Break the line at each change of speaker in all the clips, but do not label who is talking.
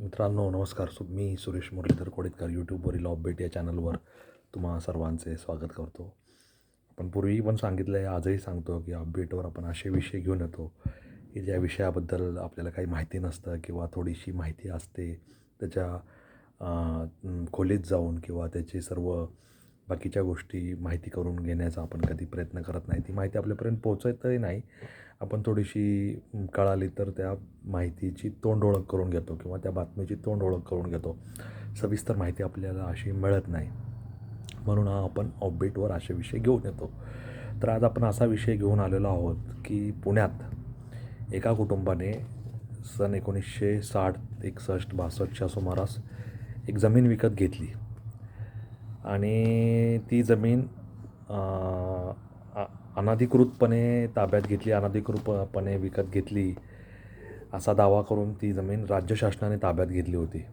मित्रांनो नमस्कार. सु मी सुरेश मुरलीधर कोडितकर यूट्यूबवरील ऑफबेट या चॅनलवर तुम्हा सर्वांचे स्वागत करतो. आपण पूर्वी पण सांगितलं आहे आजही सांगतो की अपडेटवर आपण असे विषय घेऊन येतो की ज्या विषयाबद्दल आपल्याला काही माहिती नसतं किंवा थोडीशी माहिती असते त्याच्या खोलीत जाऊन किंवा त्याचे सर्व बाकीच्या गोष्टी माहिती करून घेण्याचा आपण कधी प्रयत्न करत नाही. ती माहिती आपल्यापर्यंत पोहोचतही नाही. आपण थोडीशी कळाली तर त्या माहितीची तोंड ओळख करून घेतो किंवा त्या बातमीची तोंड ओळख करून घेतो. सविस्तर माहिती आपल्याला अशी मिळत नाही. म्हणून हा आपण ऑफबीटवर असे विषय घेऊन येतो. तर आज आपण असा विषय घेऊन आलेलो आहोत की पुण्यात एका कुटुंबाने सन एकोणीसशे साठ एकसष्ट बासष्टच्या सुमारास एक जमीन विकत घेतली. आणि ती जमीन अनधिकृतपणे ताब्यात घेतली अनधिकृतपणे विकत घेतली असा दावा करून ती जमीन राज्य शासनाने ताब्यात घेतली होती.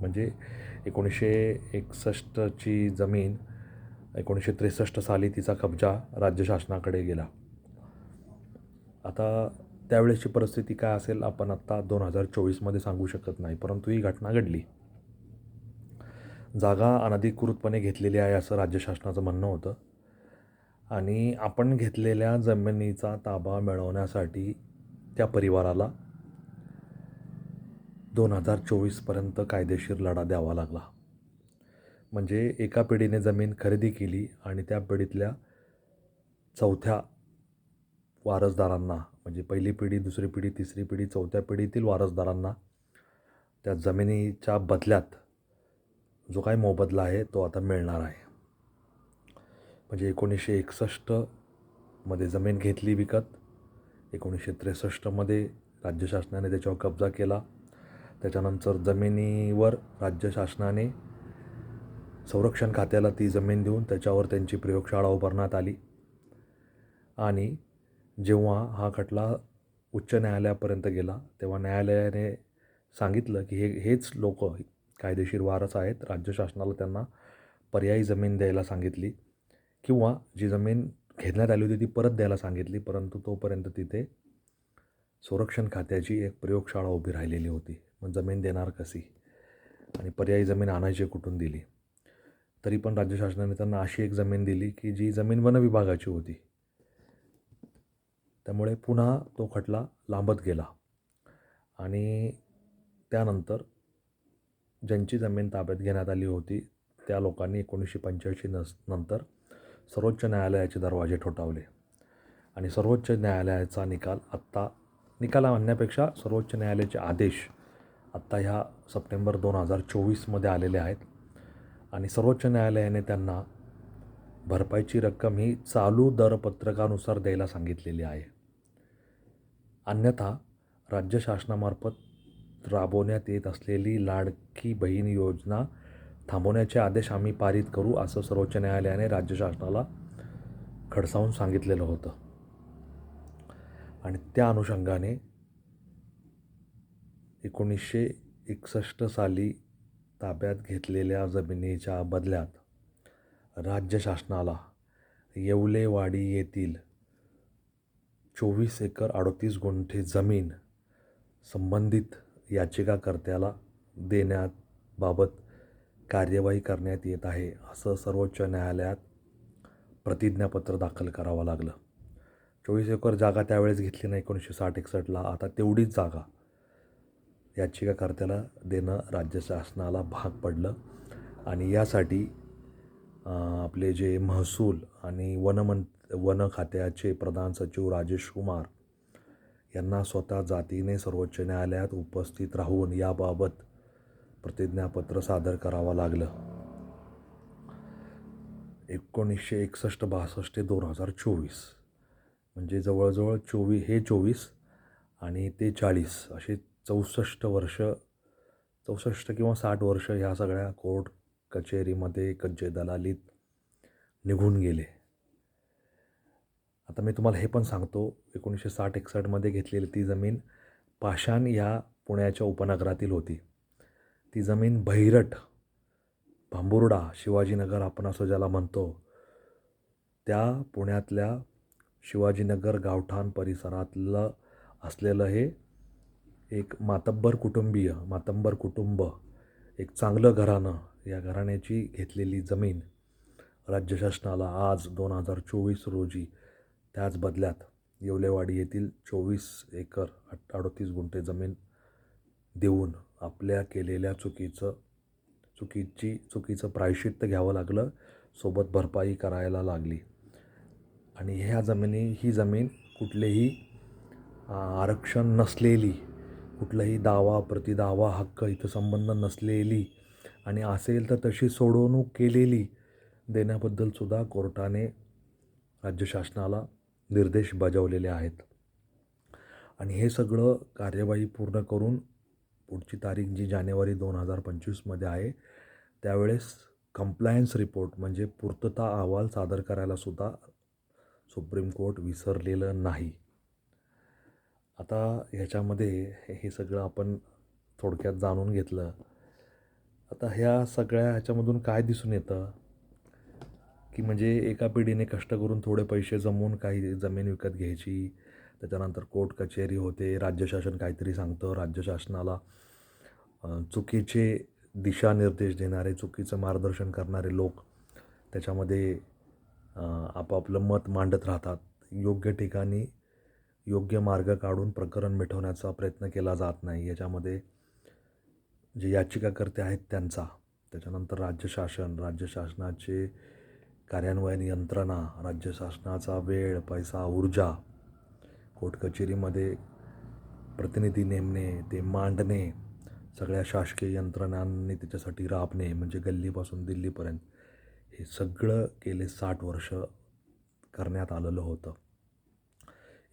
म्हणजे एकोणीसशे एकसष्टची जमीन एकोणीसशे त्रेसष्ट साली तिचा कब्जा राज्य शासनाकडे गेला. आता त्यावेळेसची परिस्थिती काय असेल आपण आत्ता दोन हजार चोवीसमध्ये सांगू शकत नाही परंतु ही घटना घडली. जागा अनधिकृतपणे घेतलेली आहे असं राज्य शासनाचं म्हणणं होतं. आणि आपण घेतलेल्या जमिनीचा ताबा मिळवण्यासाठी त्या परिवाराला दोन हजार चोवीसपर्यंत कायदेशीर लढा द्यावा लागला. म्हणजे एका पिढीने जमीन खरेदी केली आणि त्या पिढीतल्या चौथ्या वारसदारांना म्हणजे पहिली पिढी दुसरी पिढी तिसरी पिढी चौथ्या पिढीतील वारसदारांना त्या जमिनीच्या बदल्यात जो काही मोबदला आहे तो आता मिळणार आहे. म्हणजे एकोणीसशे एकसष्टमध्ये जमीन घेतली विकत. एकोणीसशे त्रेसष्टमध्ये राज्य शासनाने त्याच्यावर कब्जा केला. त्याच्यानंतर जमिनीवर राज्य शासनाने संरक्षण खात्याला ती जमीन देऊन त्याच्यावर त्यांची प्रयोगशाळा उभारण्यात आली. आणि जेव्हा हा खटला उच्च न्यायालयापर्यंत गेला तेव्हा न्यायालयाने सांगितलं की हे हेच लोक कायदेशीर वारस आहेत. राज्य शासनाला त्यांना पर्यायी जमीन द्यायला सांगितली. किंवा जी जमीन घेण्यात आली होती ती परत द्यायला सांगितली परंतु तोपर्यंत तिथे संरक्षण खात्याची एक प्रयोगशाळा उभी राहिलेली होती. मग जमीन देणार कशी? आणि पर्यायी जमीन आणायची कुठून दिली? तरी पण राज्य शासनाने त्यांना अशी एक जमीन दिली की जी जमीन वन विभागाची होती. त्यामुळे पुन्हा तो खटला लांबत गेला. आणि त्यानंतर ज्यांची जमीन ताब्यात घेण्यात आली होती त्या लोकांनी एकोणीसशे पंच्याऐंशी नस नंतर सर्वोच्च न्यायालयाचे दरवाजे ठोठावले आणि सर्वोच्च न्यायालयाचा निकाल आत्ता निकाला म्हणण्यापेक्षा सर्वोच्च न्यायालयाचे आदेश आत्ता ह्या सप्टेंबर दोन हजार चोवीसमध्ये आलेले आहेत आणि सर्वोच्च न्यायालयाने त्यांना भरपाईची रक्कम ही चालू दरपत्रकानुसार द्यायला सांगितलेली आहे. अन्यथा राज्य शासनामार्फत राबवण्यात येत असलेली लाडकी बहीण योजना थांबवण्याचे आदेश आम्ही पारित करू असं सर्वोच्च न्यायालयाने राज्य शासनाला खडसावून सांगितलेलं होतं. आणि त्या अनुषंगाने एकोणीसशे एकसष्ट साली ताब्यात घेतलेल्या जमिनीच्या बदल्यात राज्य शासनाला येवलेवाडी येथील चोवीस एकर अडतीस गुंठे जमीन संबंधित याचिकाकर्त्याला देण्याबाबत कार्यवाही करण्यात येत आहे असं सर्वोच्च न्यायालयात प्रतिज्ञापत्र दाखल करावं लागलं. चोवीस एकर जागा त्यावेळेस घेतली नाही एकोणीसशे साठ एकसष्टला. आता तेवढीच जागा याचिकाकर्त्याला देणं राज्य शासनाला भाग पडलं. आणि यासाठी आपले जे महसूल आणि वनमं वन खात्याचे प्रधान सचिव राजेश कुमार यांना स्वतः जातीने सर्वोच्च न्यायालयात उपस्थित राहून याबाबत प्रतिज्ञापत्र सादर करावं लागलं. एकोणीसशे एकसष्ट बासष्ट ते दोन हजार चोवीस. म्हणजे जवळजवळ चोवीस हे चोवीस आणि ते चाळीस असे चौसष्ट वर्ष चौसष्ट किंवा साठ वर्ष ह्या सगळ्या कोर्ट कचेरीमध्ये कच्चे दलालीत निघून गेले. आता मी तुम्हाला हे पण सांगतो एकोणीसशे साठ एकसष्टमध्ये घेतलेली ती जमीन पाषाण या पुण्याच्या उपनगरातील होती. ती जमीन बहिरट भांबुर्डा शिवाजीनगर आपण असं ज्याला म्हणतो. त्या पुण्यातल्या शिवाजीनगर गावठाण परिसरातलं असलेलं हे एक मातब्बर कुटुंबीय मातब्बर कुटुंब एक चांगलं घराणं या घराण्याची घेतलेली जमीन राज्य शासनाला आज दोन हजार चोवीस रोजी त्याच बदल्यात येवलेवाडी येथील चोवीस एकर अठ अडतीस गुंठे जमीन देऊन आपल्या केलेल्या चुकीचं चुकीची चुकीचं प्रायश्चित्त घ्यावं लागलं सोबत भरपाई करायला लागली. आणि ह्या जमिनी ही जमीन कुठलेही आरक्षण नसलेली कुठलाही दावा प्रतिदावा हक्क इथं संबंध नसलेली आणि असेल तर तशी सोडवणूक केलेली देण्याबद्दलसुद्धा कोर्टाने राज्य शासनाला निर्देश बजावलेले आहेत. आणि हे सगळं कार्यवाही पूर्ण करून पुढची तारीख जी जानेवारी दोन हजार पंचवीसमध्ये आहे त्यावेळेस कम्प्लायन्स रिपोर्ट म्हणजे पूर्तता अहवाल सादर करायलासुद्धा सुप्रीम कोर्ट विसरलेलं नाही. आता ह्याच्यामध्ये हे सगळं आपण थोडक्यात जाणून घेतलं. आता ह्या सगळ्या ह्याच्यामधून काय दिसून येतं? की म्हणजे एका पिढीने कष्ट करून थोडे पैसे जमवून काही जमीन विकत घ्यायची त्याच्यानंतर कोर्ट कचेरी होते राज्य शासन काहीतरी सांगतं राज्य शासनाला चुकीचे दिशानिर्देश देणारे चुकीचं मार्गदर्शन करणारे लोक त्याच्यामध्ये आपापलं मत मांडत राहतात. योग्य ठिकाणी योग्य मार्ग काढून प्रकरण मिटवण्याचा प्रयत्न केला जात नाही. याच्यामध्ये जे याचिकाकर्ते आहेत त्यांचा त्याच्यानंतर राज्य शासन राज्य शासनाचे कार्यान्वयन यंत्रणा राज्य शासनाचा वेळ पैसा ऊर्जा कोर्टकचेरीमध्ये प्रतिनिधी नेमणे ते मांडणे सगळ्या शासकीय यंत्रणांनी त्याच्यासाठी राबणे म्हणजे गल्लीपासून दिल्लीपर्यंत हे सगळं गेले साठ वर्ष करण्यात आलेलं होतं.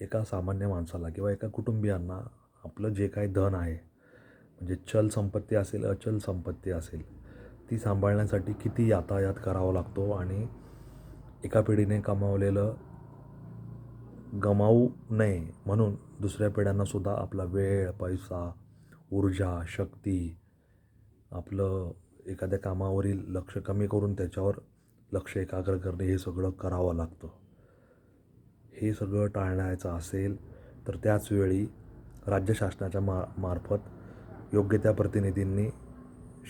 एका सामान्य माणसाला किंवा एका कुटुंबियांना आपलं जे काही धन आहे म्हणजे चल संपत्ती असेल अचल संपत्ती असेल ती सांभाळण्यासाठी किती यातायात करावा लागतो आणि एका पिढीने कमावलेलं गमावू नये म्हणून दुसऱ्या पिढ्यांनासुद्धा आपला वेळ पैसा ऊर्जा शक्ती आपलं एखाद्या कामावरील लक्ष कमी करून त्याच्यावर लक्ष एकाग्र करणे हे सगळं करावं लागतं. हे सगळं टाळण्याचं असेल तर त्याचवेळी राज्य शासनाच्या मा मार्फत योग्य त्या प्रतिनिधींनी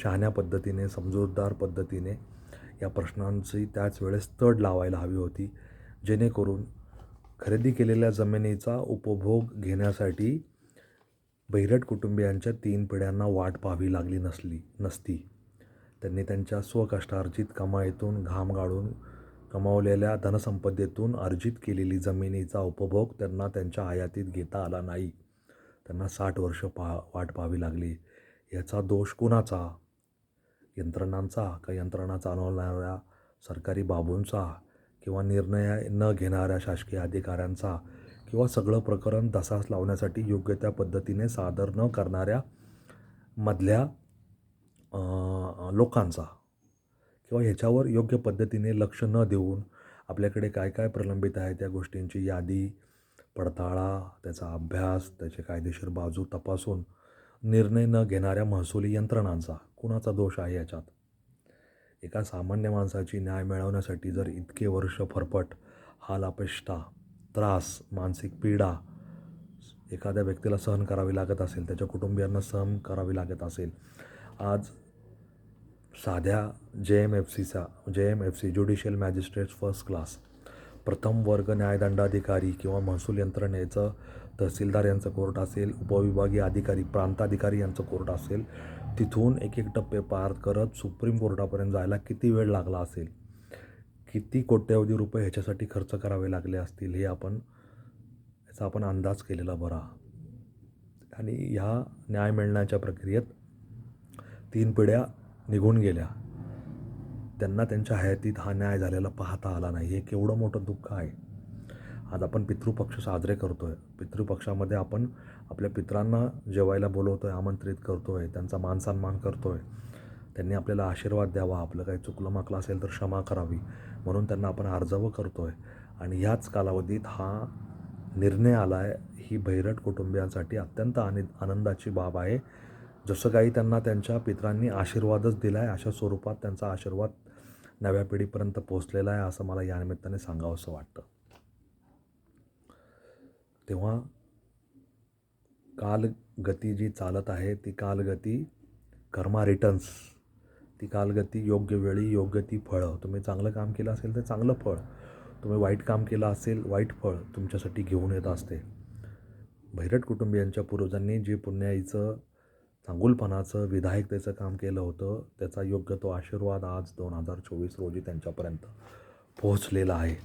शहाण्या पद्धतीने समजूतदार पद्धतीने या प्रश्नांची त्याच वेळेस तड लावायला हवी होती जेणेकरून खरेदी केलेल्या जमिनीचा उपभोग घेण्यासाठी बैरट कुटुंबियांच्या तीन पिढ्यांना वाट पाहावी लागली नसली नसती. त्यांनी त्यांच्या स्वकष्टार्जित कमाईतून घाम गाळून कमावलेल्या धनसंपदेतून अर्जित केलेली जमिनीचा उपभोग त्यांना त्यांच्या आयातीत घेता आला नाही. त्यांना साठ वर्ष पा वाट पाहावी लागली. याचा दोष कुणाचा? यंत्रणांचा का यंत्रणा चालवणाऱ्या सरकारी बाबूंचा? किंवा निर्णय न घेणाऱ्या शासकीय अधिकाऱ्यांचा किंवा सगळं प्रकरण दसास लावण्यासाठी योग्य त्या पद्धतीने सादर न करणाऱ्या मधल्या लोकांचा किंवा ह्याच्यावर योग्य पद्धतीने लक्ष न देऊन आपल्याकडे काय काय प्रलंबित आहे त्या गोष्टींची यादी पडताळा त्याचा अभ्यास त्याचे कायदेशीर बाजू तपासून निर्णय न घेणाऱ्या महसुली यंत्रणांचा कुणाचा दोष आहे याच्यात? एका सामान्य माणसाची न्याय मिळवण्यासाठी जर इतके वर्ष फरफट हालापेष्टा त्रास मानसिक पीडा एखाद्या व्यक्तीला सहन करावी लागत असेल त्याच्या कुटुंबियांना सहन करावी लागत असेल आज साध्या जे एम एफ सीचा J M F C judicial magistrate first class प्रथम वर्ग न्यायदंडाधिकारी किंवा महसूल यंत्रणेचं तहसीलदार यांचं कोर्ट असेल उपविभागीय अधिकारी प्रांताधिकारी यांचं कोर्ट असेल तिथून एक एक टप्पे पार करत सुप्रीम कोर्टापर्यंत जायला किती वेळ लागला असेल? किती कोट्यवधी रुपये ह्याच्यासाठी खर्च करावे लागले असतील? हे आपण याचा आपण अंदाज केलेला बरा. आणि ह्या न्याय मिळण्याच्या प्रक्रियेत तीन पिढ्या निघून गेल्या. त्यांना त्यांच्या हयातीत हा न्याय झालेला पाहता आला नाही. हे केवढं मोठं दुःख आहे. आज आपण पितृपक्ष साजरे करतो आहे पितृपक्षामध्ये आपण आपल्या पित्रांना जेवायला बोलवतो आहे आमंत्रित करतो आहे त्यांचा मानसन्मान करतो आहे त्यांनी आपल्याला आशीर्वाद द्यावा आपलं काही चुकलं माकलं असेल तर क्षमा करावी म्हणून त्यांना आपण अर्जावं करतो आहे आणि ह्याच कालावधीत हा निर्णय आला आहे ही भैरट कुटुंबियांसाठी अत्यंत आनि आनंदाची बाब आहे. जसं काही त्यांना त्यांच्या पित्रांनी आशीर्वादच दिला आहे अशा स्वरूपात त्यांचा आशीर्वाद नव्या पिढीपर्यंत पोहोचलेला आहे असं मला या निमित्ताने सांगावंसं वाटतं. तेव्हा कालगती जी चालत आहे ती कालगती कर्मा रिटर्न्स ती कालगती योग्य वेळी योग्य ती फळं. तुम्ही चांगलं काम केलं असेल तर चांगलं फळ. तुम्ही वाईट काम केलं असेल वाईट फळ तुमच्यासाठी घेऊन येत असते. भैरट कुटुंबियांच्या पूर्वजांनी जे पुण्याईचं चांगुलपणाचं विधायकतेचं काम केलं होतं त्याचा योग्य तो आशीर्वाद आज दोन हजार चोवीस रोजी त्यांच्यापर्यंत पोहोचलेला आहे.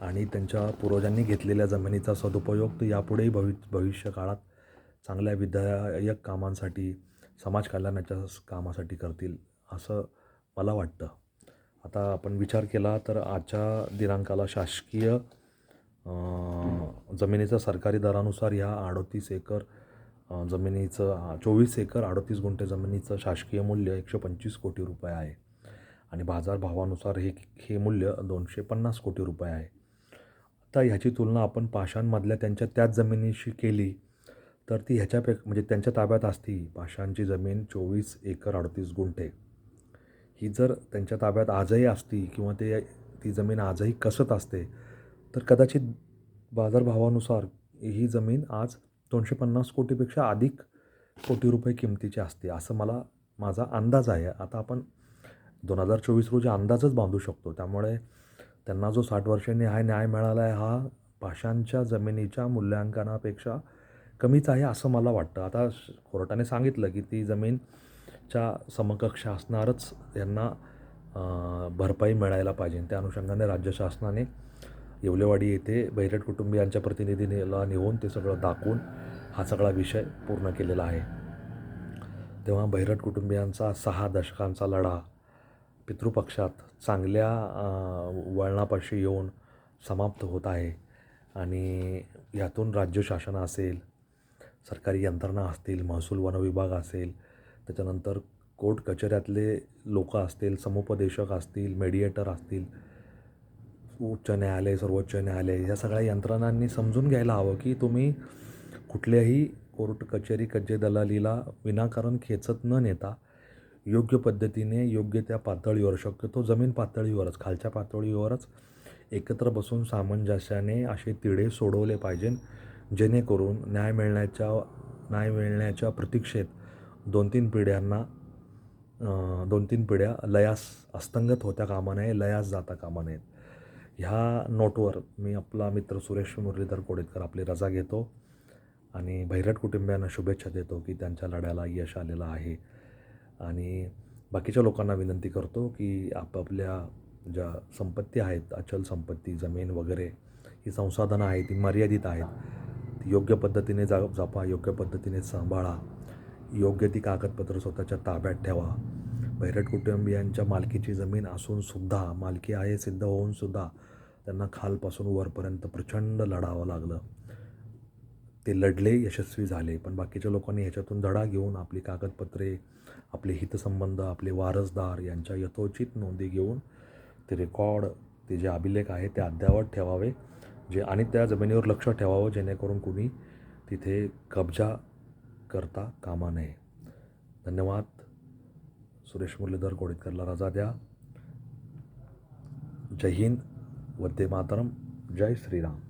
आणि त्यांच्या पूर्वजांनी घेतलेल्या जमिनीचा सदुपयोग तर यापुढेही भवि भविष्य काळात चांगल्या विधायक कामांसाठी समाज कल्याणाच्या कामासाठी करतील असं मला वाटतं. आता आपण विचार केला तर आजच्या दिनांकाला शासकीय जमिनीचा सरकारी दरानुसार ह्या अडोतीस एकर जमिनीचं चोवीस एकर अडोतीस गुंठे जमिनीचं शासकीय मूल्य एकशे पंचवीस कोटी रुपये आहे. आणि बाजारभावानुसार हे हे मूल्य दोनशे पन्नास कोटी रुपये आहे. आता ह्याची तुलना आपण पाषाणमधल्या त्यांच्या त्याच जमिनीशी केली तर ती ह्याच्यापे म्हणजे त्यांच्या ताब्यात असती. पाषाणची जमीन चोवीस एकर अडतीस गुंठे. ही जर त्यांच्या ताब्यात आजही असती किंवा ते ती जमीन आजही कसत असते तर कदाचित बाजारभावानुसार ही जमीन आज दोनशे पन्नास कोटीपेक्षा अधिक कोटी रुपये किमतीची असते असं मला माझा अंदाज आहे. आता आपण दोन हजार चोवीस रोजी अंदाजच बांधू शकतो. त्यामुळे त्यांना जो साठ वर्षांनी हा न्याय मिळाला आहे हा भाषांच्या जमिनीच्या मूल्यांकनापेक्षा कमीच आहे असं मला वाटतं. आता कोर्टाने सांगितलं की ती जमीनच्या समकक्ष असणारच यांना भरपाई मिळायला पाहिजे. त्या अनुषंगाने राज्य शासनाने येवलेवाडी येथे बैरट कुटुंबियांच्या प्रतिनिधीला नेऊन ते सगळं दाखवून हा सगळा विषय पूर्ण केलेला आहे. तेव्हा बैरट कुटुंबियांचा सहा दशकांचा लढा पितृपक्षात चांगल्या वळणापाशी येऊन समाप्त होत आहे. आणि यातून राज्य शासन असेल सरकारी यंत्रणा असतील महसूल वन विभाग असेल त्याच्यानंतर कोर्ट कचऱ्यातले लोक असतील समुपदेशक असतील मेडिएटर असतील उच्च न्यायालय सर्वोच्च न्यायालय या सगळ्या यंत्रणांनी समजून घ्यायला हवं की तुम्ही कुठल्याही कोर्ट कचेरी कज्जे दलालीला विनाकारण खेचत न नेता योग्य पद्धतीने योग्य त्या पातळीवर शक्यतो जमीन पातळीवरच खालच्या पातळीवरच एकत्र बसून सामंजस्याने असे तिढे सोडवले पाहिजे जेणेकरून न्याय मिळण्याच्या न्याय मिळण्याच्या प्रतीक्षेत दोन तीन पिढ्यांना दोन तीन पिढ्या लयास अस्तंगत होत्या कामा नये लयास जाता कामा नयेत. ह्या नोटवर मी आपला मित्र सुरेश मुरलीधर कोडेतकर आपली रजा घेतो आणि भैरट कुटुंबियांना शुभेच्छा देतो की त्यांच्या लढ्याला यश आलेलं आहे. आणि बाकीच्या लोकांना विनंती करतो की आपापल्या ज्या संपत्ती आहेत अचल संपत्ती जमीन वगैरे ही संसाधनं आहेत ती मर्यादित आहेत ती योग्य पद्धतीने जा जपा योग्य पद्धतीने सांभाळा योग्य ती कागदपत्र स्वतःच्या ताब्यात ठेवा. बैरट कुटुंबियांच्या मालकीची जमीन असूनसुद्धा मालकी आहे सिद्ध होऊन सुद्धा त्यांना खालपासून वरपर्यंत प्रचंड लढावं लागलं. ते लढले यशस्वी झाले. पण बाकीच्या लोकांनी ह्याच्यातून धडा घेऊन आपली कागदपत्रे आपले हितसंबंध आपले वारसदार यांच्या यथोचित नोंदी घेऊन ते रेकॉर्ड ते जे अभिलेख आहे ते अद्यावत ठेवावे. जे आणि त्या जमिनीवर लक्ष ठेवावं जेणेकरून कुणी तिथे कब्जा करता कामा नये. धन्यवाद. सुरेश मुरलीधर गोडीतकरला रजा द्या. जय हिंद. वंदे मातरम. जय श्रीराम.